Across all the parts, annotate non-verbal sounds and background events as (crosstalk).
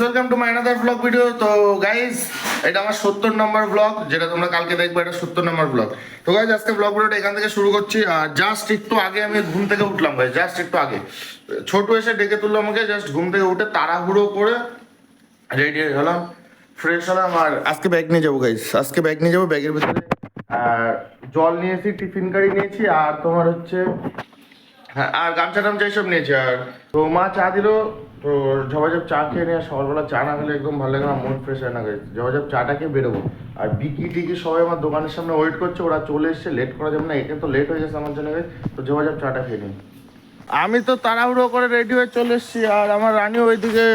Welcome to my another vlog video তো guys এটা আমার সত্তর নম্বর ব্লগ যেটা তোমরা কালকে দেখবে, এটা সত্তর নম্বর ব্লগ তো গাইজ আজকে ব্লগ ভিডিওটা এখান থেকে শুরু করছি। আর জাস্ট একটু আগে আমি ঘুম থেকে উঠলাম ভাই জাস্ট একটু আগে। ছোট এসে ডেকে তুললো আমাকে জাস্ট ঘুম থেকে উঠে তাড়াহুড়ো করে রেডি হয়ে হলাম ফ্রেশ হলাম। আর আজকে ব্যাগ নিয়ে যাব গাইজ আজকে ব্যাগ নিয়ে যাব ব্যাগের ভিতরে, আর জল নিয়েছি টিফিন কারি নিয়েছি, আর তোমার হচ্ছে হ্যাঁ আর গামছা টামছা এইসব নিয়েছি, আর তো মা চা দিল, তো ঝবাঝপ চা খেয়ে নিয়ে সকালবেলা চা না খেলে একদম ভালো লাগে না, মন ফ্রেশ হয় না গাইজ ঝবাঝপ চাটা খেয়ে বেরোবো। আর বিকি টিকি সবাই আমার দোকানের সামনে ওয়েট করছে, ওরা চলে এসছে লেট করা যাবে না, একে তো লেট হয়ে গেছে আমার জন্য। তো ঝবাঝপ চাটা খেয়ে নিই আমি তো তাড়াহুড়ো করে রেডি হয়ে চলে এসেছি, আর আমার রানী ওইদিকে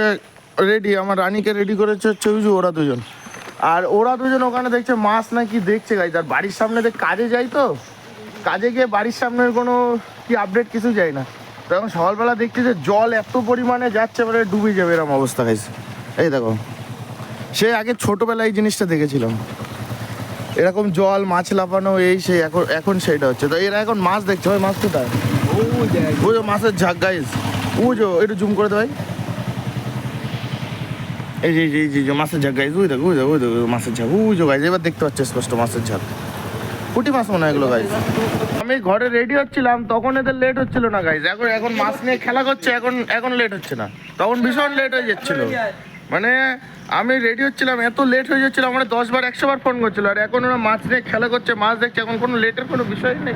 রেডি আমার রানীকে রেডি করেছে হচ্ছে যে ওরা দুজন। আর ওরা দুজন ওখানে দেখছে, মাছ নাকি দেখছে গাইজ আর বাড়ির সামনে কাজে যাই তো কাজে গিয়ে বাড়ির সামনের কোনো কি আপডেট কিছু যায় না। তো এখন সকালবেলা দেখছি যে জল এত পরিমাণে যাচ্ছে মানে ডুবে যাবে এরকম অবস্থা খাইছে এই দেখো সে আগে ছোটোবেলায় এই জিনিসটা দেখেছিলাম। এরকম জল মাছ লাফানো এই সেই এখন এখন সেইটা হচ্ছে। তো এরা এখন মাছ দেখছে। ভাই মাছ কোথায়? বুঝো মাছের ঝাঁক গাইজ বুঝো একটু জুম করে দে ভাই। এই যে এই যে, মাছের ঝাঁক গাইজ বুঝ দেখো বুঝ মাছের ঝাঁক। বুঝো গাইজ এবার দেখতে পাচ্ছ স্পষ্ট মাছের ঝাঁক। পুটি মাছ মনে হয় গাইজ আমি ঘরে রেডি হচ্ছিলাম, তখন এদের লেট হচ্ছিল না গাইজ এখন এখন মাছ নিয়ে খেলা করছে, এখন এখন লেট হচ্ছে না। তখন ভীষণ লেট হয়ে যাচ্ছিল। মানে আমি রেডি হচ্ছিলাম, এত লেট হয়ে যাচ্ছিল, আমার দশ বার, একশো বার ফোন করছিল, আর এখন ওরা মাছ নিয়ে খেলা করছে, মাছ দেখছে, এখন কোনো লেটের কোনো বিষয় নেই।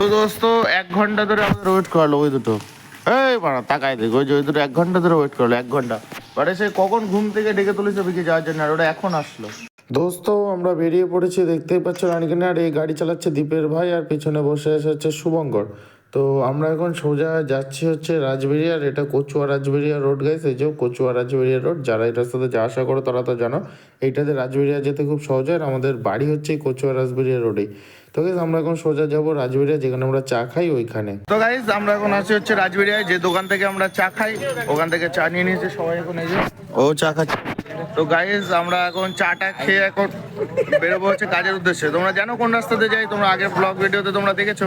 তো দোস্ত, এক ঘণ্টা ধরে আমাদের ওয়েট করালো, ওই দুটো। এই, বাড়া, তাকায় দেখ, ওই যে ওই দুটো, এক ঘণ্টা ধরে ওয়েট করল, এক ঘণ্টা। বারে সে কখন ঘুম থেকে ডেকে তুলেছে বিকে যাওয়ার জন্য, আর ওরা এখন আসলো। দোস্ত আমরা বেরিয়ে পড়েছি দেখতেই পাচ্ছ রানীখানে। আর এই গাড়ি চালাচ্ছে দীপের ভাই আর পিছনে বসে আছে হচ্ছে শুভঙ্কর। তো আমরা এখন সোজা যাচ্ছি হচ্ছে রাজবেরিয়া আর এটা কচুয়া রাজবেরিয়া রোড গাইছে এই যে কচুয়া রাজবেরিয়া রোড যারা এই রাস্তাতে যা আসা করো তারা তো জানো এইটাতে রাজবেরিয়া যেতে খুব সহজ হয় আর আমাদের বাড়ি হচ্ছে এই কচুয়া রাজবেরিয়া রোডেই। তো গাইজ আমরা এখন সোজা যাব রাজবেরিয়া যেখানে আমরা চা খাই ওইখানে। তো গাইজ আমরা এখন আছি হচ্ছে রাজবেরিয়ায় যে দোকান থেকে আমরা চা খাই ওখান থেকে চা নিয়ে নিয়েছি সবাই এখন এই যে। ও চা খাচ্ছে। তো গাইজ আমরা এখন চাটা খেয়ে এখন বেরোবো হচ্ছে কাজের উদ্দেশ্যে। তোমরা জানো কোন রাস্তাতে যাই? তোমরা আগের ব্লগ ভিডিওতে তোমরা দেখেছ।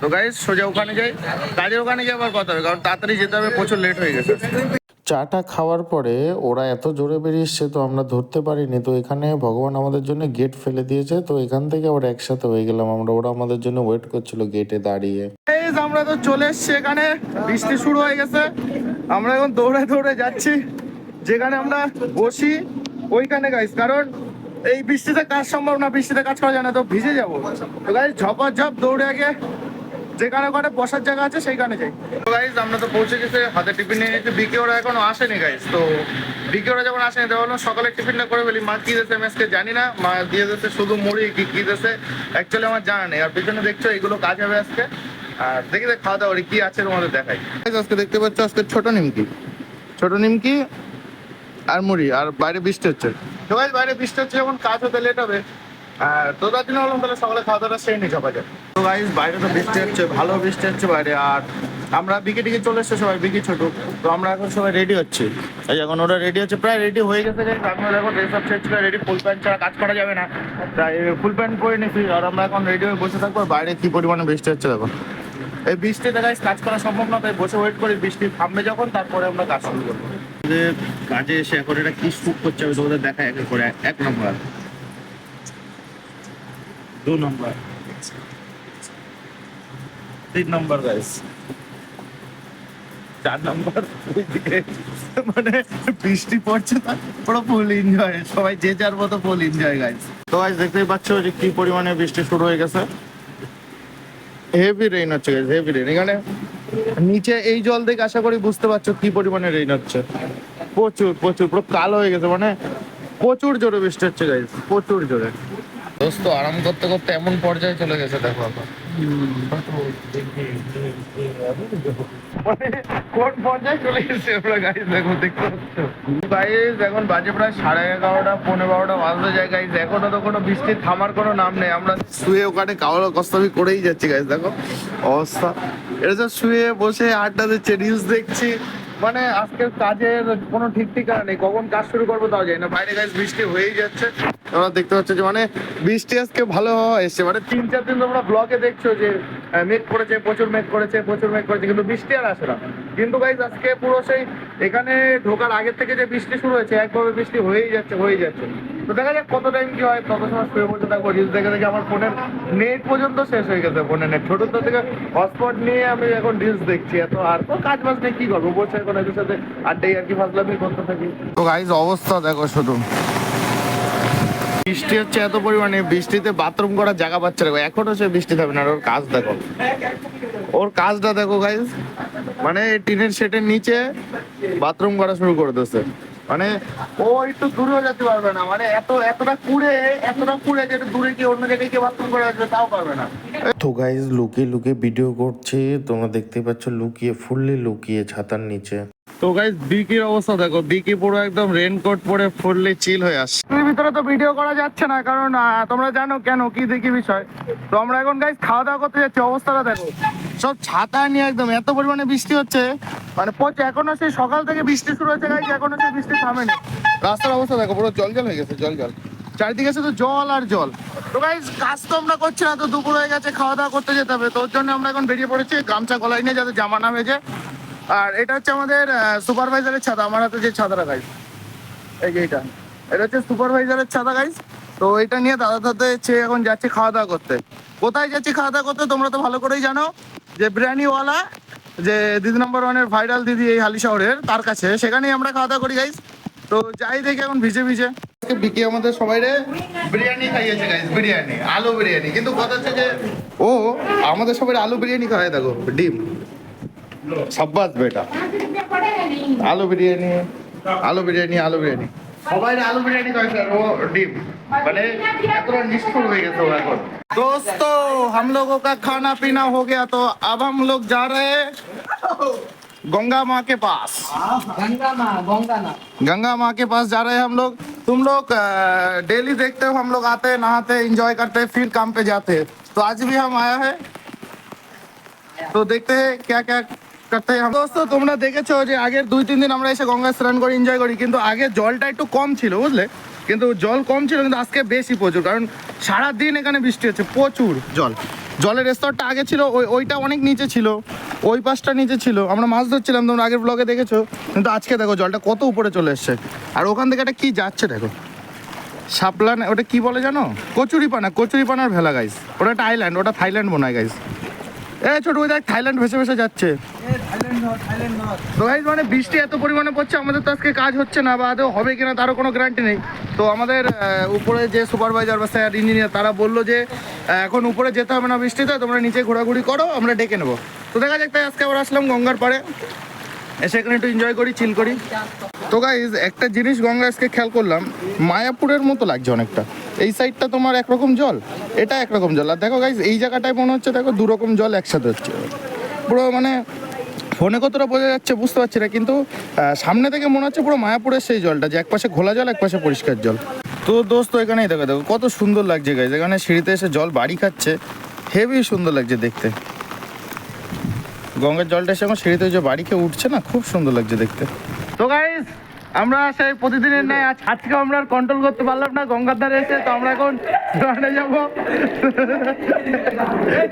তো গাইজ সোজা ওখানে যাই। কাজের ওখানে গিয়ে আবার কথা হবে কারণ তাড়াতাড়ি যেতে হবে প্রচুর লেট হয়ে গেছে। চাটা খাওয়ার পরে ওরা এত জোরে বেরিয়ে এসছে তো আমরা ধরতে পারিনি। তো এখানে ভগবান আমাদের জন্য গেট ফেলে দিয়েছে। তো এখান থেকে আবার একসাথে হয়ে গেলাম আমরা। ওরা আমাদের জন্য ওয়েট করছিল গেটে দাঁড়িয়ে। আমরা তো চলে এসছি এখানে। বৃষ্টি শুরু হয়ে গেছে। আমরা এখন দৌড়ে দৌড়ে যাচ্ছি। যেখানে আমরা বসি, ওইখানে গাইস কারণ এই বৃষ্টিতে কাজ সম্ভব না, বৃষ্টিতে কাজ করা যায় না, তো ভিজে যাব। তো গাইস ঝপর ঝপ দৌড়ে আগে যেখানে ওখানে বসার জায়গা আছে, সেইখানে যাই। তো গাইজ আমরা তো পৌঁছে গেছে, হাতে টিফিন নিয়ে নিয়েছি বিকে ওরা এখনও আসেনি গাইজ তো বিকে ওরা যখন আসেনি তো বললাম, সকালে টিফিনটা করে ফেলি, মা কি দিয়েছে মেসকে জানি না, মা দিয়ে দিয়েছে শুধু মুড়ি, কি কি দিয়েছে অ্যাকচুয়ালি আমার জানা নেই, আর পিছনে দেখছ, এগুলো কাজ হবে আজকে, আর দেখি, দেখ খাওয়া দাওয়া কি আছে তোমাদের দেখাই। আজকে দেখতে পাচ্ছ, আজকে ছোট নিমকি ছোট নিমকি আর মুড়ি আর বাইরে বৃষ্টি হচ্ছে। guys, বাইরে বৃষ্টি হচ্ছে যখন কাজ হতে লেট হবে। তো তার জন্য বললাম তাহলে সকালে খাওয়া দাওয়া সেই নিয়ে যাওয়া তো গাইজ বাইরে তো বৃষ্টি হচ্ছে ভালো বৃষ্টি হচ্ছে বাইরে আর আমরা বিকে টিকে চলে এসছে সবাই বিকি ছোট। তো আমরা এখন সবাই রেডি হচ্ছি। এই এখন ওরা রেডি হচ্ছে প্রায় রেডি হয়ে গেছে। আমরা এখন ড্রেস আপ করে রেডি ফুল প্যান্ট ছাড়া কাজ করা যাবে না। তাই ফুল প্যান্ট পরে নিছি আর আমরা এখন রেডি হয়ে বসে থাকব বাইরে কি পরিমাণে বৃষ্টি হচ্ছে দেখো। এই বৃষ্টিতে গাইজ কাজ করা সম্ভব না তাই বসে ওয়েট করি বৃষ্টি থামবে যখন তারপরে আমরা কাজ শুরু করব। কাজে এসে এখন এটা কি শুট করছে আমি তোমাদের দেখাই এক নম্বর। দু নম্বর। তিন নম্বর গাইস চার নম্বর (laughs) মানে বৃষ্টি পড়ছে পুরো ফুল এনজয় সবাই যে যার মতো ফুল এনজয় গাইস তো গাইস দেখতেই পাচ্ছ যে কি পরিমাণে বৃষ্টি শুরু হয়ে গেছে। হেভি রেইন হচ্ছে গাইস হেভি রেইন এখানে নিচে এই জল দেখে আশা করি বুঝতে পারছ কি পরিমাণে রেইন হচ্ছে। প্রচুর প্রচুর, পুরো কালো হয়ে গেছে মানে প্রচুর জোরে বৃষ্টি হচ্ছে গাইস প্রচুর জোরে। দোস্ত, আরাম করতে করতে এমন পর্যায়ে চলে গেছে, দেখো এখন কোন পর্যায়ে চলে দেখো বাজে প্রায় সাড়ে এগারোটা পনেরো বারোটা যায় তো কোনো থামার কোনো নাম নেই। আমরা শুয়ে ওখানে করেই যাচ্ছি গাইস দেখো, অবস্থা। এটা শুয়ে বসে আড্ডা দিচ্ছে নিউজ দেখছি। মানে আজকে কাজের কোনো ঠিক ঠিকানা নেই। কখন কাজ শুরু করব তাও জানি না। বাইরে গাছ বৃষ্টি হয়েই যাচ্ছে। তোমরা দেখতে পাচ্ছ যে মানে বৃষ্টি আজকে ভালো হওয়া এসছে। মানে তিন, চার দিন তোমরা ব্লগে দেখছ যে মেঘ করেছে, প্রচুর মেঘ করেছে, প্রচুর মেঘ করেছে, কিন্তু বৃষ্টি আর আসে না। কিন্তু গাইজ আজকে পুরো সেই এখানে ঢোকার আগের থেকে যে বৃষ্টি শুরু হয়েছে, একভাবে বৃষ্টি হয়েই যাচ্ছে হয়েই যাচ্ছে। তো দেখা যাক কত টাইম কি হয় তত সময় শুয়ে বসে থাকব রিলস দেখে দেখে আমার ফোনের নেট পর্যন্ত শেষ হয়ে গেছে ফোনের নেট ছোট থেকে হটস্পট নিয়ে আমি এখন রিলস দেখছি, এত আর তো কাজ বাজ নেই, কি করব? বসে এখন এদের সাথে আড্ডাই আর কি ফাজলামি করতে থাকি। তো গাইজ অবস্থা দেখো শুধু। বৃষ্টি হচ্ছে এত পরিমাণে, বৃষ্টিতে বাথরুম করার জায়গা পাচ্ছে না। এখনও সে বৃষ্টি থাকবে না ওর কাজ দেখো। ওর কাজটা দেখো গাইজ মানে টিনের সেটের নিচে বাথরুম করা শুরু করে দিচ্ছে মানে ও একটু দূরেও যেতে পারবে না। মানে এত, এতটা কুড়ে এতটা কুড়ে যে দূরে কি অন্য জায়গায় গিয়ে বাথরুম করে আসবে তাও পারবে না। তো গাইজ লুকিয়ে লুকিয়ে ভিডিও করছে। তোমরা দেখতে পাচ্ছ, লুকিয়ে ফুললি লুকিয়ে ছাতার নিচে। তো গাইজ বিকির অবস্থা দেখো। বিকি পুরো একদম রেনকোট পরে ফুললি চিল হয়ে আসছে। এর ভিতরে তো ভিডিও করা যাচ্ছে না, কারণ তোমরা জানো কেন, কি দেখি বিষয়। তো আমরা এখন গাইজ খাওয়া দাওয়া করতে যাচ্ছি, অবস্থাটা দেখো। সব ছাতা নিয়ে একদম, এত পরিমাণে বৃষ্টি হচ্ছে। মানে পচে, এখনও সেই সকাল থেকে বৃষ্টি শুরু হয়েছে গাইজ এখনও সেই বৃষ্টি থামেনি। রাস্তার অবস্থা দেখো, পুরো জল হয়ে গেছে জল জল চারিদিকে শুধু জল আর জল। তো গাইজ কাজ তো আমরা করছি না, তো দুপুর হয়ে গেছে খাওয়া দাওয়া করতে যেতে হবে। তো ওর জন্য আমরা এখন বেরিয়ে পড়েছি, গামছা গলায় নিয়ে যাতে জামা না ভেজে। আর এটা হচ্ছে আমাদের সুপারভাইজারের ছাতা, আমার হাতে যে ছাতাটা গাইজ এই যে এটা। এটা হচ্ছে সুপারভাইজারের ছাতা গাইজ তো এটা নিয়ে দাদা সাথে হচ্ছে এখন যাচ্ছে খাওয়া দাওয়া করতে। কোথায় যাচ্ছে খাওয়া দাওয়া করতে তোমরা তো ভালো করেই জানো যে বিরিয়ানিওয়ালা, যে দিদি নাম্বার ওয়ানের ভাইরাল দিদি এই হালি শহরের, তার কাছে। সেখানেই আমরা খাওয়া দাওয়া করি গাইজ তো যাই দেখি এখন ভিজে ভিজে। আজকে বিকি আমাদের সবাই রে বিরিয়ানি খাইয়েছে গাইজ বিরিয়ানি, আলু বিরিয়ানি। কিন্তু কথা হচ্ছে যে, ও, আমাদের সবাই আলু বিরিয়ানি খাওয়াই দেখো, ডিম। সাব্বাস বেটা आलू बिरयानी आलू बिरयानी आलू बिरयानी সবাই আলু বিরিয়ানি খাইছে আর ও ডিম মানে এতটা নিষ্ঠুর হয়ে গেছে ও এখন दोस्तों हम लोगों का खाना पीना हो गया तो अब हम लोग जा रहे हैं गंगा माँ के पास गंगा माँ गंगा ना गंगा माँ के पास जा रहे हैं हम लोग तुम लोग डेली देखते हो हम लोग आते हैं नहाते हैं इंजॉय करते हैं फिर काम पे जाते हैं तो आज भी हम आया है তো দেখতে हैं क्या क्या দোস্ত তোমরা দেখেছ যে আগের দুই তিন দিন আমরা এসে গঙ্গা স্নান করে এনজয় করি কিন্তু আগে জলটা একটু কম ছিল বুঝলে? কিন্তু জল কম ছিল কিন্তু আজকে বেশি প্রচুর কারণ সারা দিন এখানে বৃষ্টি হচ্ছে প্রচুর জল। জলের স্তরটা আগে ছিল ওই ওইটা অনেক নিচে ছিল ওই পাশটা নিচে ছিল। আমরা মাছ ধরছিলাম তোমরা আগের ব্লগে দেখেছ কিন্তু আজকে দেখো জলটা কত উপরে চলে এসছে। আর ওখান থেকে একটা কী যাচ্ছে দেখো? শাপলা ওটা কি বলে জানো? কচুরিপানা কচুরিপানার ভেলা গাইস ওটা একটা আইল্যান্ড ওটা থাইল্যান্ড মনে হয় গাইস এ ছোট ওই দেখ থাইল্যান্ড ভেসে ভেসে যাচ্ছে। তো গাইজ মানে বৃষ্টি এত পরিমাণে পড়ছে আমাদের তো আজকে কাজ হচ্ছে না বা আদৌ হবে কিনা তারও কোনো গ্যারান্টি নেই তো আমাদের উপরে যে সুপারভাইজার বা স্যার ইঞ্জিনিয়ার তারা বলল যে এখন উপরে যেতে হবে না বৃষ্টিতে তোমরা নিচে ঘোরাঘুরি করো আমরা ডেকে নেব তো দেখা যাক তাই আজকে আবার আসলাম গঙ্গার পাড়ে এসে এখানে একটু এনজয় করি চিল করি তো গাইজ একটা জিনিস গঙ্গা আজকে খেয়াল করলাম মায়াপুরের মতো লাগছে অনেকটা এই সাইডটা তোমার একরকম জল এটা একরকম জল আর দেখো গাইজ এই জায়গাটায় মনে হচ্ছে দেখো দুরকম জল একসাথে হচ্ছে পুরো মানে ফোনে কতটা বোঝা যাচ্ছে বুঝতে পারছি না, কিন্তু সামনে থেকে মনে হচ্ছে পুরো মায়াপুরের সেই জলটা, যে একপাশে ঘোলা জল, একপাশে পরিষ্কার জল। তো দোস্ত, এখানেই দেখো দেখো, কত সুন্দর লাগছে গাইজ এখানে সিঁড়িতে এসে জল বাড়ি খাচ্ছে, হেভি সুন্দর লাগছে দেখতে। গঙ্গার জলটা এসে এখন সিঁড়িতে যে বাড়ি খেয়ে উঠছে না, খুব সুন্দর লাগছে দেখতে। তো গাইস আমরা সেই প্রতিদিনের ন্যায় আজ আজকে আমরা কন্ট্রোল করতে পারলাম না গঙ্গার ধারে এসে তো আমরা এখন স্নানে যাব।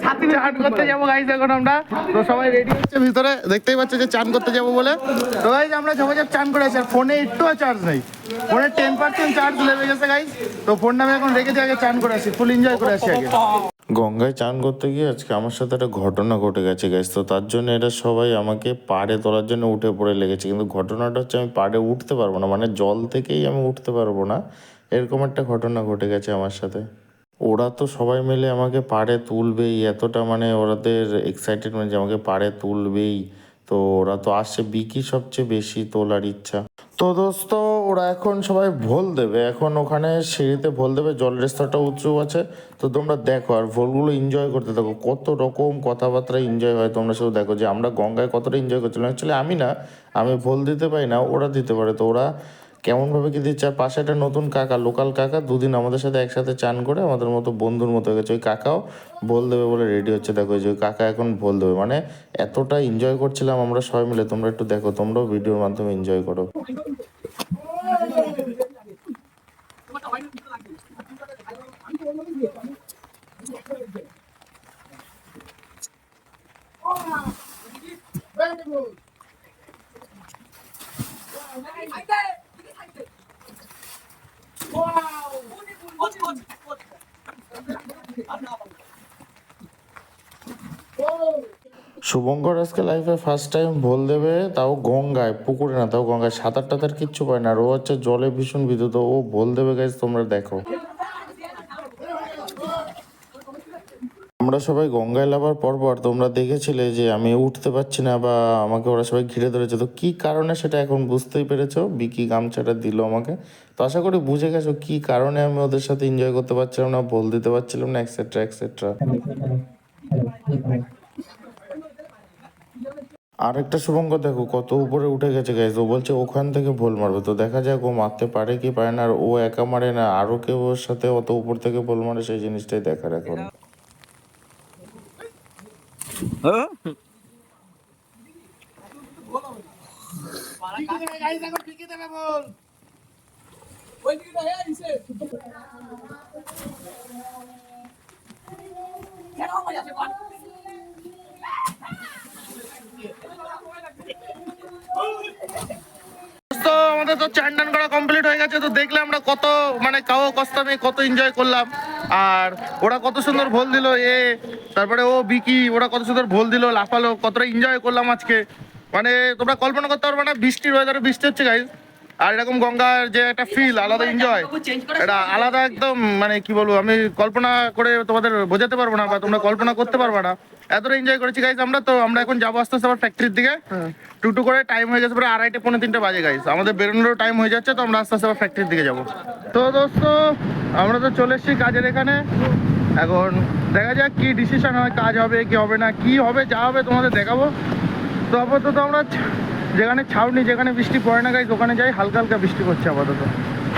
ছাতি চান করতে যাব গাইস এখন আমরা। তো সবাই রেডি হচ্ছে ভিতরে দেখতেই পাচ্ছ যে চান করতে যাব বলে। তো গাইস আমরা সবাই চান করে আছি আর ফোনে একটু চার্জ নেই। ফোনে টেন পার্সেন্ট চার্জ লেগে গেছে গাইস তো ফোনটা আমি এখন রেখেছি আগে চান করে আসি ফুল এনজয় করে আসি আগে। গঙ্গায় চান করতে গিয়ে আজকে আমার সাথে একটা ঘটনা ঘটে গেছে গ্যাস তো তার জন্য এরা সবাই আমাকে পাড়ে তোলার জন্য উঠে পড়ে লেগেছে। কিন্তু ঘটনাটা হচ্ছে আমি পাড়ে উঠতে পারব না মানে জল থেকেই আমি উঠতে পারব না। এরকম একটা ঘটনা ঘটে গেছে আমার সাথে। ওরা তো সবাই মিলে আমাকে পাড়ে তুলবেই, এতটা মানে ওরাদের এক্সাইটেডমেন্ট যে আমাকে পাড়ে তুলবেই। তো ওরা তো আসছে বিকি সবচেয়ে বেশি তোলার ইচ্ছা। তো দোস্ত, ওরা এখন সবাই ভোল দেবে। এখন ওখানে সিঁড়িতে ভোল দেবে জলের স্তরটা উঁচু আছে। তো তোমরা দেখো, আর ভোলগুলো এনজয় করতে দেখো কত রকম কথাবার্তা এনজয় হয়, তোমরা শুধু দেখো যে আমরা গঙ্গায় কতটা এনজয় করছিলাম। অ্যাকচুয়ালি আমি না, আমি ভোল দিতে পারি না, ওরা দিতে পারে। তো ওরা কেমনভাবে কি দিচ্ছে? আর পাশে একটা নতুন কাকা, লোকাল কাকা, দুদিন আমাদের সাথে একসাথে চান করে আমাদের মতো বন্ধুর মতো হয়ে গেছে। ওই কাকাও বল দেবে বলে রেডি হচ্ছে। দেখো যে ওই কাকা এখন বল দেবে। মানে এতটা এনজয় করছিলাম আমরা সবাই মিলে। তোমরা একটু দেখো, তোমরাও ভিডিওর মাধ্যমে এনজয় করো। শুভঙ্কর আজকে লাইফে ফার্স্ট টাইম ভোল দেবে, তাও গঙ্গায়, পুকুরে না, তাও গঙ্গায়। সাঁতার টাতার কিচ্ছু পায় না। আর ও হচ্ছে জলে ভীষণ বিদ্যুৎ ও ভোল দেবে গাইজ তোমরা দেখো। আমরা সবাই গঙ্গায় লাভার পরপর তোমরা দেখেছিলে যে আমি উঠতে পারছি না বা আমাকে ওরা সবাই ঘিরে ধরেছে। তো কি কারণে সেটা এখন বুঝতেই পেরেছ? বিকি গামছাটা দিল আমাকে। তো আশা করি বুঝে গেছো কি কারণে আমি ওদের সাথে এনজয় করতে পারছিলাম না, বল দিতে পারছিলাম না এক্সেট্রা এক্সেট্রা আরেকটা শুভঙ্গ দেখো কত উপরে উঠে গেছে গাইজ ও বলছে, ওখান থেকে ভোল মারবে। তো দেখা যাক ও মারতে পারে কি পারে না, আর ও একা মারে না, আরও কেউ ওর সাথে অত উপর থেকে ভোল মারে, সেই জিনিসটাই দেখার এখন। (laughs) হয়ে আইছে কেন মজা আছে কোন তো আমাদের তো চান টান করা কমপ্লিট হয়ে গেছে, তো দেখলে আমরা কত মানে কাও কস্তামে কত এনজয় করলাম। আর ওরা কত সুন্দর ভোল দিল, এ, তারপরে ও, বিকি, ওরা কত সুন্দর ভোল দিল, লাফালো, কতটা এনজয় করলাম আজকে। মানে তোমরা কল্পনা করতে পারবে না, বৃষ্টির ওয়েদারে বৃষ্টি হচ্ছে গাইজ আর এরকম গঙ্গার যে একটা ফিল আলাদা এনজয় এটা আলাদা একদম মানে কি বলব আমি কল্পনা করে তোমাদের বোঝাতে পারব না বা তোমরা কল্পনা করতে পারবে না। এতটা এনজয় করেছি গাইজ আমরা তো আমরা এখন যাব আস্তে আস্তে আবার ফ্যাক্টরির দিকে। টুটু করে টাইম হয়ে গেছে প্রায় আড়াইটে পৌনে তিনটে বাজে গাইজ আমাদের বেরোনোরও টাইম হয়ে যাচ্ছে তো আমরা আস্তে আস্তে আবার ফ্যাক্টরির দিকে যাব। তো দোস্ত আমরা তো চলে এসেছি কাজের এখানে। এখন দেখা যাক কি ডিসিশন হয় কাজ হবে কি হবে না কি হবে যা হবে তোমাদের দেখাবো। তো আপাতত আমরা যেখানে ছাউনি যেখানে বৃষ্টি পড়ে না গাইজ ওখানে যাই হালকা হালকা বৃষ্টি পড়ছে আপাতত।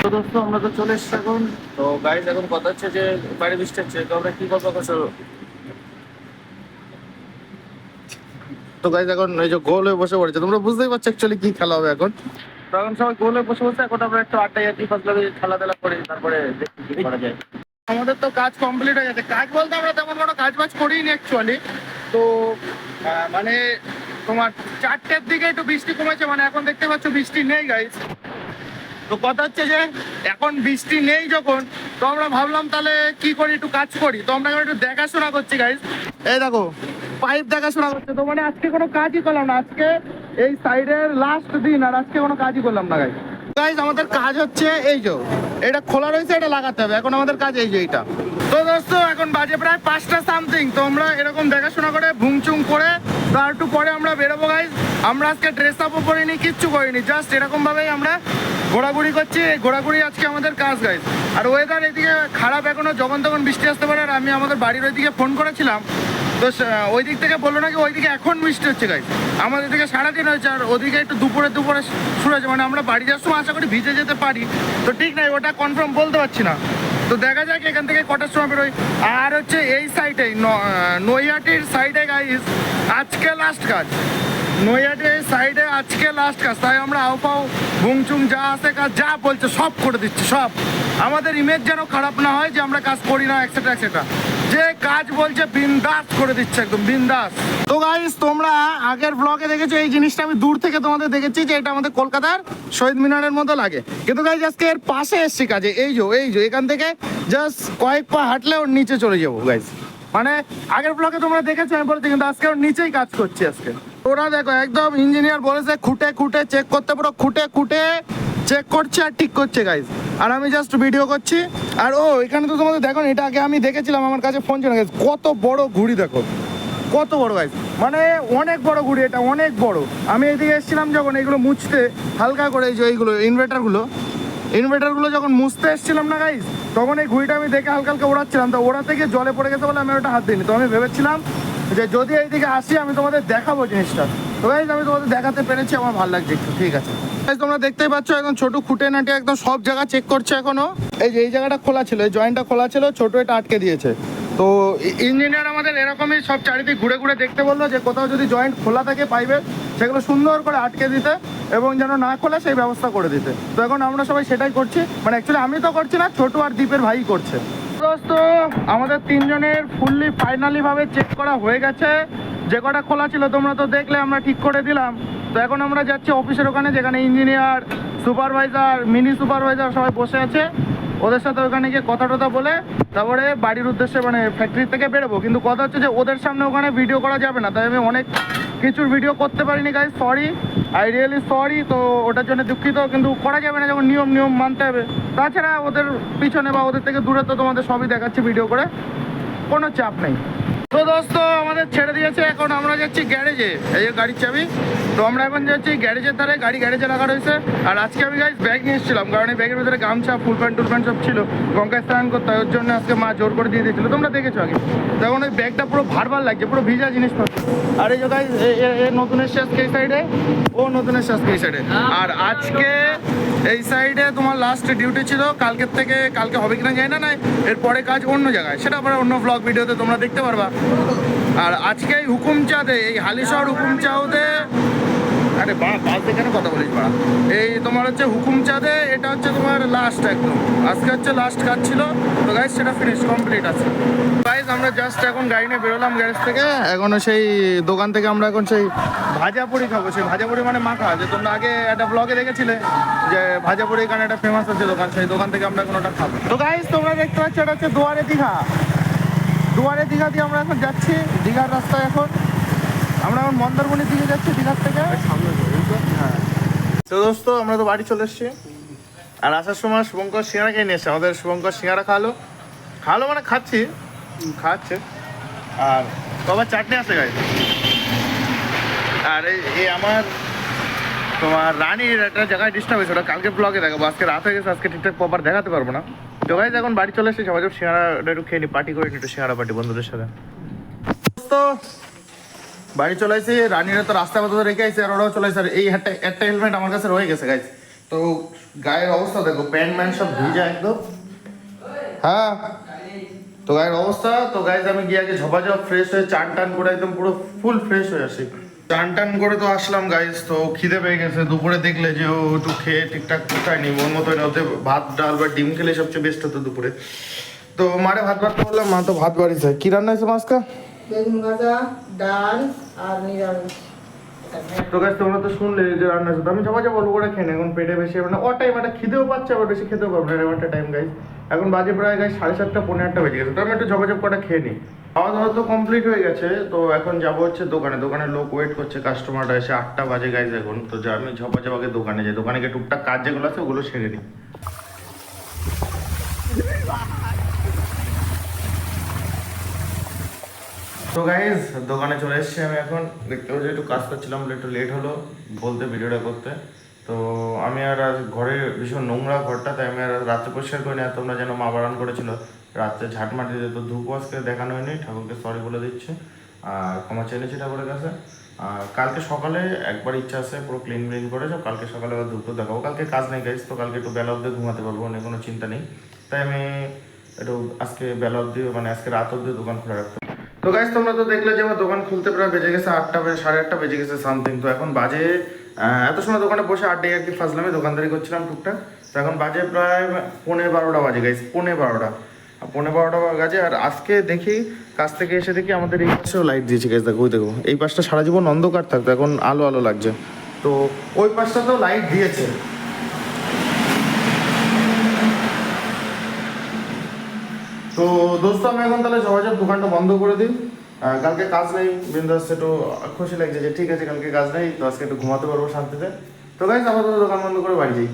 তো দোস্ত আমরা তো চলে এসেছি এখন। তো গাইজ এখন কথা হচ্ছে যে বাইরে বৃষ্টি হচ্ছে তো আমরা কি করব এখন তো গাইজ এখন এই যে গোল হয়ে বসে পড়েছে তোমরা বুঝতেই পারছ অ্যাকচুয়ালি কি খেলা হবে এখন। তো এখন সবাই গোল হয়ে বসে বসে এখন আমরা একটু আড্ডা যাচ্ছি ফার্স্ট খেলা টেলা করি তারপরে দেখি কি করা যায়। আমাদের তো কাজ কমপ্লিট হয়ে গেছে। কাজ বলতে আমরা তেমন কোনো কাজ বাজ করিনি অ্যাকচুয়ালি তো মানে তোমার চারটের দিকে একটু বৃষ্টি কমেছে মানে এখন দেখতে পাচ্ছ বৃষ্টি নেই গাইজ তো কথা হচ্ছে যে এখন বৃষ্টি নেই যখন তো আমরা ভাবলাম তাহলে কি করি একটু কাজ করি। তো আমরা এখন একটু দেখাশোনা করছি গাইজ এই দেখো পাইপ দেখাশোনা করছে তো মানে আজকে কোনো কাজই করলাম না। আজকে এই সাইডের লাস্ট দিন আর আজকে কোনো কাজই করলাম না গাইজ গাইজ আমাদের কাজ হচ্ছে এই যে, এটা খোলা রয়েছে, এটা লাগাতে হবে। এখন আমাদের কাজ এই যে এটা তো দোস্ত, এখন বাজে প্রায় পাঁচটা সামথিং তো আমরা এরকম দেখাশোনা করে, ভুংচুং করে তার একটু পরে আমরা বেরোবো গাইজ আমরা আজকে ড্রেস আপও করিনি, কিচ্ছু করিনি জাস্ট এরকম ভাবেই আমরা ঘোরাঘুরি করছি। ঘোরাঘুরি আজকে আমাদের কাজ গাইজ আর ওয়েদার এদিকে খারাপ এখনও, যখন তখন বৃষ্টি আসতে পারে, আর আমি আমাদের বাড়ির ওইদিকে ফোন করেছিলাম। তো ওই দিক থেকে বলল নাকি ওইদিকে এখন বৃষ্টি হচ্ছে গাইজ আমাদের দিকে সারাদিন হয়েছে, আর ওদিকে একটু দুপুরে দুপুরে শুরু হয়েছে। মানে আমরা বাড়ি যাওয়ার সময় আশা করি ভিজে যেতে পারি। তো ঠিক নাই, ওটা কনফার্ম বলতে পারছি না। তো দেখা যাক, এখান থেকে কটার সময় বেরোই। আর হচ্ছে এই সাইডে নৈহাটির সাইডে গাইজ আজকে লাস্ট কাজ। নৈহাটির সাইডে আজকে লাস্ট কাজ। তাই আমরা আউপাও ভুংচুং যা আছে কাজ, যা বলছে সব করে দিচ্ছি, সব। আমাদের ইমেজ যেন খারাপ না হয় যে আমরা কাজ করি না এক্সেট্রা এক্সেট্রা যে কাজ বলছে বিন্দাস করে দিচ্ছে একদম, বিন্দাস। তো গাইস তোমরা আগের ব্লগে দেখেছ, এই জিনিসটা আমি দূর থেকে তোমাদের দেখেছি যে এটা আমাদের কলকাতার শহীদ মিনারের মতো লাগে। কিন্তু গাইজ আজকে এর পাশে এসছি কাজে, এই যে এই যে, এখান থেকে জাস্ট কয়েক পা হাঁটলে ওর নিচে চলে যাব গাইজ মানে আগের ব্লকে তোমরা দেখেছ, আমি বলছি, কিন্তু আজকে ওর নিচেই কাজ করছি আজকে। ওরা দেখো, একদম ইঞ্জিনিয়ার বলেছে, খুঁটে খুঁটে চেক করতে, পুরো খুঁটে খুঁটে চেক করছে আর ঠিক করছে গাইজ আর আমি জাস্ট ভিডিও করছি। আর ও, এখানে তো তোমাদের দেখো এটা আগে আমি দেখেছিলাম, আমার কাছে ফোন ছিল গাইজ কত বড় ঘুড়ি দেখো। কত বড় গাইজ মানে অনেক বড় ঘুড়ি এটা, অনেক বড়। আমি এদিকে এসেছিলাম যখন এগুলো মুছতে, হালকা করে যে এইগুলো ইনভার্টারগুলো ইনভার্টারগুলো যখন মুছতে এসেছিলাম না গাইজ তখন এই ঘুড়িটা আমি দেখে হালকা হালকা ওড়াচ্ছিলাম। তো ওড়াতে গিয়ে জলে পড়ে গেছে বলে আমি ওটা হাত দিইনি। তো আমি ভেবেছিলাম যে যদি এইদিকে আসি, আমি তোমাদের দেখাবো জিনিসটা। তো আমি তোমাদের দেখাতে পেরেছি, আমার ভালো লাগছে একটু, ঠিক আছে। তোমরা দেখতেই পাচ্ছ, একদম ছোট খুঁটে নাটে একদম সব জায়গা চেক করছে এখনও। এই যে, এই জায়গাটা খোলা ছিল, এই জয়েন্টটা খোলা ছিল, ছোট এটা আটকে দিয়েছে। তো ইঞ্জিনিয়ার আমাদের এরকমই সব চারিদিক ঘুরে ঘুরে দেখতে বলল যে, কোথাও যদি জয়েন্ট খোলা থাকে পাইবে সেগুলো সুন্দর করে আটকে দিতে এবং যেন না খোলে, সেই ব্যবস্থা করে দিতে। তো এখন আমরা সবাই সেটাই করছি। মানে অ্যাকচুয়ালি আমি তো করছি না, ছোট আর দ্বীপের ভাই করছে। দোস্ত আমাদের তিনজনের ফুললি ফাইনালি ভাবে চেক করা হয়ে গেছে। যে কটা খোলা ছিল তোমরা তো দেখলে, আমরা ঠিক করে দিলাম। তো এখন আমরা যাচ্ছি অফিসের ওখানে, যেখানে ইঞ্জিনিয়ার সুপারভাইজার মিনি সুপারভাইজার সবাই বসে আছে। ওদের সাথে ওখানে গিয়ে কথা টথা বলে, তারপরে বাড়ির উদ্দেশ্যে মানে ফ্যাক্টরি থেকে বেরোবো। কিন্তু কথা হচ্ছে যে, ওদের সামনে ওখানে ভিডিও করা যাবে না। তাই আমি অনেক কিছুর ভিডিও করতে পারিনি guys sorry I really sorry তো ওটার জন্য দুঃখিত, কিন্তু করা যাবে না যখন নিয়ম নিয়ম মানতে হবে। তাছাড়া ওদের পিছনে বা ওদের থেকে দূরে তো তোমাদের সবই দেখাচ্ছে ভিডিও করে। কোনো চাপ নেই। তো দোস্ত আমাদের ছেড়ে দিয়েছে, এখন আমরা যাচ্ছি গ্যারেজে। এই যে গাড়ির চাবি, তো আমরা এখন যাচ্ছি গ্যারেজের ধারে, গাড়ি গ্যারেজে রাখা রয়েছে। আর আজকে আমি গাইজ ব্যাগ নিয়ে এসেছিলাম, কারণ এই ব্যাগের ভিতরে গামছা, ফুল প্যান্ট, টুল প্যান্ট সব ছিল গঙ্গায় স্নান করতে হয়, ওর জন্য আজকে মা জোর করে দিয়ে দিয়েছিল। তোমরা দেখেছ আগে। তখন ওই ব্যাগটা পুরো ভারবার লাগছে, পুরো ভিজা জিনিসপত্র। আর এই যে গাইজ এ নতুন এসছে আজকে এই সাইডে ও নতুন এসছে আজকে এই সাইডে আর আজকে এই সাইডে তোমার লাস্ট ডিউটি ছিল। কালকের থেকে কালকে হবে কিনা যায় না, নাই, এরপরে কাজ অন্য জায়গায়। সেটা আবার অন্য ব্লগ ভিডিওতে তোমরা দেখতে পারবা। আর আজকে এই হুকুম চাঁদে এই হালিশহর হুকুমচাঁদে আরে বা বাস কেন কথা বলিস বাড়া এই তোমার হচ্ছে হুকুমচাঁদে এটা হচ্ছে তোমার লাস্ট একদম। আজকে হচ্ছে লাস্ট কাজ ছিল। তো গাইজ সেটা ফিনিশ কমপ্লিট আছে। গাইজ আমরা জাস্ট এখন গাড়ি নিয়ে বেরোলাম গ্যারেজ থেকে। এখনও সেই দোকান থেকে আমরা এখন সেই ভাজাপুরি খাব। সেই ভাজাপুরি মানে মাখা। যে তোমরা আগে একটা ব্লগে দেখেছিলে যে ভাজাপুরি এখানে একটা ফেমাস আছে দোকান। সেই দোকান থেকে আমরা এখন ওটা খাব। তো গাইজ তোমরা দেখতে পাচ্ছ এটা হচ্ছে দুয়ারে দীঘা। দুয়ারে দীঘা দিয়ে আমরা এখন যাচ্ছি। দীঘার রাস্তায় এখন। আমরা এখন মন্দারমণির দিকে যাচ্ছি দীঘার থেকে। হ্যাঁ। তো দোস্ত আমরা তো বাড়ি চলে এসেছি। আর আসার সময় শুভঙ্কর সিঙ্গারা নিয়ে এসছে আমাদের শুভঙ্কর সিঙ্গারা খালো। খালো মানে খাচ্ছি। খাচ্ছে। আর বাবা চাটনি আছে গাই আর এই এই আমার তোমার রানীর একটা জায়গায় ডিস্টার্ব হয়েছে। ওটা কালকে ব্লগে দেখাবো। আজকে রাত হয়ে গেছে আজকে ঠিকঠাক প্রপার দেখাতে পারব না। তো গাইজ এখন বাড়ি চলে এসেছি। সবাই সব সিঙ্গারা একটু খেয়ে নি। পার্টি করে নি একটু সিঙ্গারা পার্টি বন্ধুদের সাথে। তো বাড়ি চলে আসি রানীরা তো রাস্তা পথে রেখে আসছে আর ওরাও চলে আসছে আর এই একটা একটা হেলমেট আমার কাছে রয়ে গেছে গাইজ তো গায়ের অবস্থা দেখো প্যান্ট ম্যান্ট সব ভিজা একদম। হ্যাঁ তো গায়ের অবস্থা, তো গাইজ আমি গিয়ে আগে ঝপাঝপ ফ্রেশ হয়ে চান টান করে একদম পুরো ফুল ফ্রেশ হয়ে আসি। চান টান করে তো আসলাম গাইজ তো খিদে পেয়ে গেছে। দুপুরে দেখলে যে ও একটু খেয়ে ঠিকঠাক খায়নি মন মতো ওতে ভাত, ডাল বা ডিম খেলে সবচেয়ে বেস্ট হতো দুপুরে। তো মারে ভাত ভাত করলাম, মা তো ভাত বাড়িছে। কি রান্না হয়েছে মাছকা? আর তো তো শুনলে যে রান্না আমি করে খেয়ে এখন পেটে বেশি হবে না। ও টাইম বেশি খেতেও না। একটা টাইম এখন বাজে প্রায় সাড়ে সাতটা পনেরো আটটা বেজে গেছে। তো আমি একটু ঝপাঝপ কটা খেয়ে নিই। খাওয়া দাওয়া তো কমপ্লিট হয়ে গেছে। তো এখন যাব হচ্ছে দোকানে। দোকানে লোক ওয়েট করছে কাস্টমাররা এসে আটটা বাজে গাইজ এখন। তো আমি ঝপাঝপ আগে দোকানে যাই। দোকানে গিয়ে টুকটাক কাজ যেগুলো আছে, ওগুলো সেরে নিই। তো গাইজ দোকানে চলে এসেছি আমি এখন। দেখতে পাচ্ছি, একটু কাজ করছিলাম বলে একটু লেট হলো, বলতে ভিডিওটা করতে। তো, আমি আর আজ ঘরে ভীষণ নোংরা ঘরটা, তাই আমি আর রাত্রে পরিষ্কার করিনি। আর তোমরা যেন মা বারণ করেছিল। রাত্রে ঝাঁট মাটি দিতে তো ধূপ আজকে দেখানো হয়নি, ঠাকুরকে সরি বলে দিচ্ছে। আর ক্ষমা চেয়ে নিয়েছি ঠাকুরের কাছে। আর কালকে সকালে একবার ইচ্ছা আছে, পুরো ক্লিন ক্লিন করে যাও। কালকে সকালে আবার ধূপ তো দেখাবো। কালকে কাজ নেই গাইজ তো কালকে একটু বেলা অব্দি ঘুমাতে পারব, অনেক কোনো চিন্তা নেই। তাই আমি একটু আজকে বেলা অব্দি মানে আজকে রাত অব্দি দোকান খোলা রাখতে তো গাইজ তোমরা তো দেখলে যে আমার দোকান খুলতে প্রায় বেজে গেছে আটটা বেজে, সাড়ে আটটা বেজে গেছে সামথিং তো এখন বাজে এত সময় দোকানে বসে আড্ডায় আর কি ফাজলামে, দোকানদারি করছিলাম টুকটাক। তো এখন বাজে প্রায় পৌনে বারোটা বাজে গাইজ পৌনে বারোটা। পৌনে বারোটা বাজে, আর আজকে দেখি কাছ থেকে এসে দেখি আমাদের এই পাশেও লাইট দিয়েছে গাইজ দেখো, ওই দেখো। এই পাশটা সারা জীবন অন্ধকার থাকতো, এখন আলো আলো লাগছে। তো ওই পাশটাতেও লাইট দিয়েছে। তো দোস্ত আমি এখন তাহলে সহজে দোকানটা বন্ধ করে দিই। কালকে কাজ নেই বিন্দাস একটু খুশি লাগছে যে ঠিক আছে কালকে কাজ নেই তো আজকে একটু ঘুমাতে পারব শান্তিতে। তো গাইজ আপাতত দোকান বন্ধ করে বাড়ি যাই।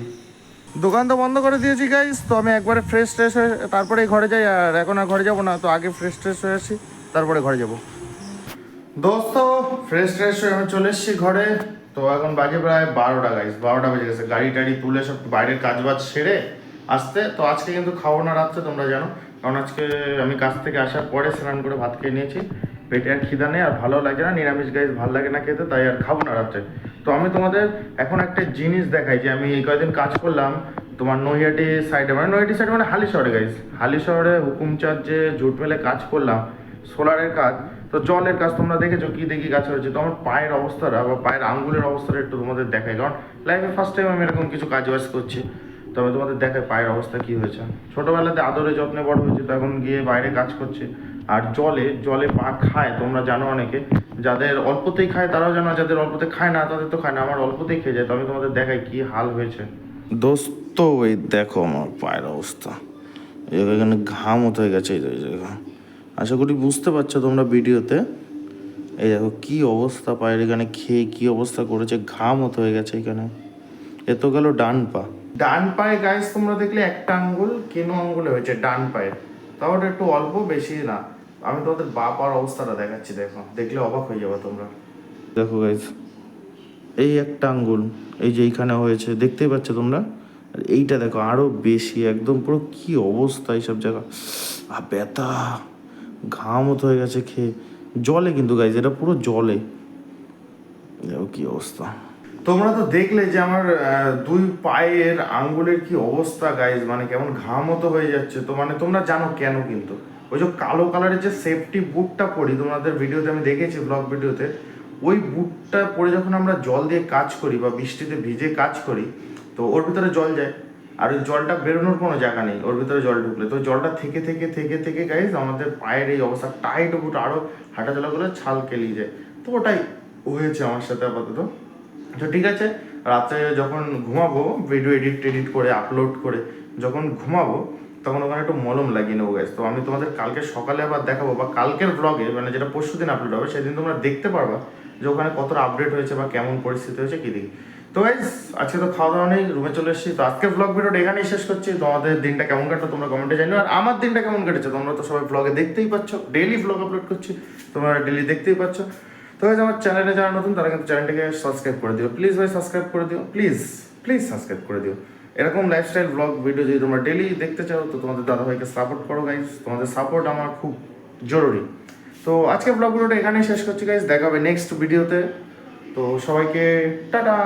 দোকান তো বন্ধ করে দিয়েছি গাইজ তো আমি একবারে ফ্রেশ ট্রেশ হয়ে তারপরেই ঘরে যাই আর এখন আর ঘরে যাব না তো আগে ফ্রেশ ট্রেশ হয়ে আসি তারপরে ঘরে যাব। দোস্ত ফ্রেশ ট্রেশ হয়ে আমি চলে এসেছি ঘরে। তো এখন বাজে প্রায় বারোটা গাইজ বারোটা বেজে গেছে। গাড়ি টাড়ি তুলে সব বাইরের কাজ বাজ সেরে আসতে তো আজকে কিন্তু খাব না রাত্রে তোমরা জানো। কারণ আজকে আমি কাজ থেকে আসার পরে স্নান করে ভাত খেয়ে নিয়েছি, পেটে আর খিদা নেই, আর ভালো লাগে না, নিরামিষ গাইজ ভালো লাগে না খেতে, তাই আর খাব না রাত্রে। তো আমি তোমাদের এখন একটা জিনিস দেখাই যে আমি এই কয়েকদিন কাজ করলাম, তোমার নৈহাটি সাইডে মানে নৈহাটি সাইডে মানে হালি শহরে গাইজ হালি শহরে হুকুমচাঁদ যে জুট মেলে কাজ করলাম, সোলারের কাজ, তো জলের কাজ তোমরা দেখেছ কি দেখি কাজ হয়েছে, তো আমার পায়ের অবস্থাটা বা পায়ের আঙ্গুলের অবস্থাটা একটু তোমাদের দেখাই, কারণ লাইফে ফার্স্ট টাইম আমি এরকম কিছু কাজ বাজ করছি। তবে তোমাদের দেখে পায়ের অবস্থা কি হয়েছে। ছোটবেলাতে আদরে যত্নে বড় হয়েছে, তো এখন গিয়ে বাইরে কাজ করছে। আর জলে জলে পা খায়, তোমরা জানো অনেকে। যাদের অল্পতেই খায়, তারাও জানো যাদের অল্পতে খায় না, তাদের তো খায় না। আমার অল্পতেই খেয়ে যায়, তো আমি তোমাদের দেখাই কি হাল হয়েছে। দোস্ত এই দেখো আমার পায়ের অবস্থা। এখানে ঘাম হয়ে গেছে, এই জায়গা আশা করি বুঝতে পারছ তোমরা ভিডিওতে। এই দেখো কি অবস্থা, পায়ের এখানে খেয়ে কি অবস্থা করেছে, ঘাম মতো হয়ে গেছে এখানে। এ তো গেল ডান পা। ডান পায়ে গাইস তোমরা দেখলে একটা আঙ্গুল, কেন আঙ্গুলে হয়েছে ডান পায়ে তাও ওটা একটু অল্প, বেশি না। আমি তোমাদের বা পার অবস্থাটা দেখাচ্ছি, দেখো। দেখলে অবাক হয়ে যাবে তোমরা। দেখো গাইস এই একটা আঙ্গুল, এই যে এইখানে হয়েছে, দেখতেই পাচ্ছ তোমরা? আর এইটা দেখো, আরও বেশি, একদম পুরো কি অবস্থা এইসব জায়গা। আর ব্যথা ঘাম মতো হয়ে গেছে খেয়ে। জলে কিন্তু গাইজ এটা পুরো জলে। দেখো কি অবস্থা। তোমরা তো দেখলে যে আমার দুই পায়ের আঙ্গুলের কি অবস্থা গাইজ মানে কেমন ঘাম মতো হয়ে যাচ্ছে। তো মানে তোমরা জানো কেন কিন্তু? ওই যে কালো কালারের যে সেফটি বুটটা পরি, তোমাদের ভিডিওতে আমি দেখেছি ব্লগ ভিডিওতে, ওই বুটটা পরে যখন আমরা জল দিয়ে কাজ করি বা বৃষ্টিতে ভিজে কাজ করি, তো ওর ভিতরে জল যায়। আর ওই জলটা বেরোনোর কোনো জায়গা নেই, ওর ভিতরে জল ঢুকলে। তো জলটা থেকে থেকে থেকে থেকে গাইজ আমাদের পায়ের এই অবস্থা টাইট বুট আরও হাঁটাচলা করে ছাল কেলিয়ে যায়। তো ওটাই হয়েছে আমার সাথে আপাতত। তো ঠিক আছে রাত্রে যখন ঘুমাবো ভিডিও এডিট টেডিট করে আপলোড করে যখন ঘুমাবো, তখন ওখানে একটু মলম লাগিয়ে নেব গাইজ তো আমি তোমাদের কালকে সকালে আবার দেখাবো, বা কালকের ব্লগে মানে যেটা পরশু দিন আপলোড হবে, সেদিন তোমরা দেখতে পারবা যে ওখানে কতটা আপডেট হয়েছে, বা কেমন পরিস্থিতি হয়েছে, কী দেখি তো গাইজ আজকে তো খাওয়া দাওয়া নেই রুমে চলে এসেছি। তো আজকের ব্লগ ভিডিওটা এখানেই শেষ করছি। তোমাদের দিনটা কেমন কাটলো তোমরা কমেন্টে জানিও। আর আমার দিনটা কেমন কেটেছে, তোমরা তো সবাই ব্লগে দেখতেই পাচ্ছ। ডেইলি ব্লগ আপলোড করছি, তোমরা ডেইলি দেখতেই পাচ্ছ। তো আমার চ্যানেলে যারা নতুন, তারা কিন্তু চ্যানেলটিকে সাবস্ক্রাইব করে দিও। প্লিজ ভাই সাবস্ক্রাইব করে দিও। প্লিজ প্লিজ সাবস্ক্রাইব করে দিও। এরকম লাইফস্টাইল ব্লগ ভিডিও যদি তোমরা ডেলি দেখতে চাও, তো তোমাদের দাদাভাইকে সাপোর্ট করো গাইজ তোমাদের সাপোর্ট আমার খুব জরুরি। তো আজকে ব্লগ এখানেই শেষ করছি গাইজ দেখা হবে নেক্সট ভিডিওতে তো সবাইকে, টাটা!